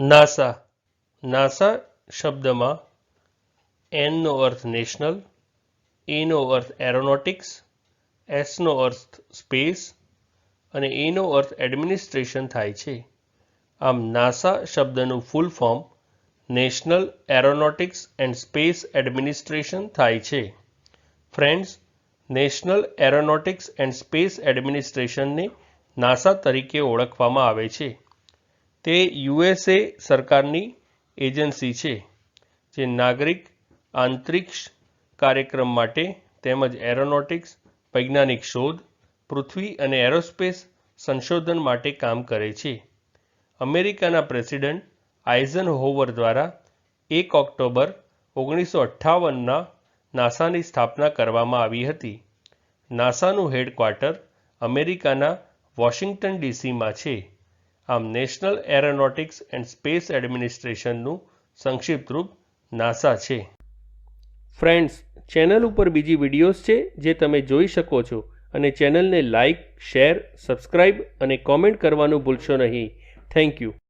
NASA. NASA શબ્દમાં એનનો અર્થ નેશનલ એનો અર્થ એરોનોટિક્સ એસનો અર્થ સ્પેસ અને એનો અર્થ એડમિનિસ્ટ્રેશન થાય છે. આમ નાસા શબ્દનું full form national aeronautics and space administration થાય છે. Friends national aeronautics and space એડમિનિસ્ટ્રેશનને NASA તરીકે ઓળખવામાં આવે છે. તે યુએસએ સરકારની એજન્સી છે, જે નાગરિક આંતરિક્ષ કાર્યક્રમ માટે તેમજ એરોનોટિક્સ, વૈજ્ઞાનિક શોધ, પૃથ્વી અને એરોસ્પેસ સંશોધન માટે કામ કરે છે. અમેરિકાના પ્રેસિડેન્ટ આઇઝન હોવર દ્વારા એક ઓક્ટોબર ઓગણીસો અઠ્ઠાવનના નાસાની સ્થાપના કરવામાં આવી હતી. નાસાનું હેડક્વાર્ટર અમેરિકાના વોશિંગ્ટન ડીસીમાં છે. આમ નેશનલ એરોનોટિક્સ એન્ડ સ્પેસ એડમિનિસ્ટ્રેશનનું સંક્ષિપ્ત રૂપ નાસા છે. ફ્રેન્ડ્સ ચેનલ ઉપર બીજી વિડીયોઝ છે જે તમે જોઈ શકો છો અને ચેનલને લાઇક શેર સબસ્ક્રાઇબ અને કોમેન્ટ કરવાનું ભૂલશો નહીં. Thank you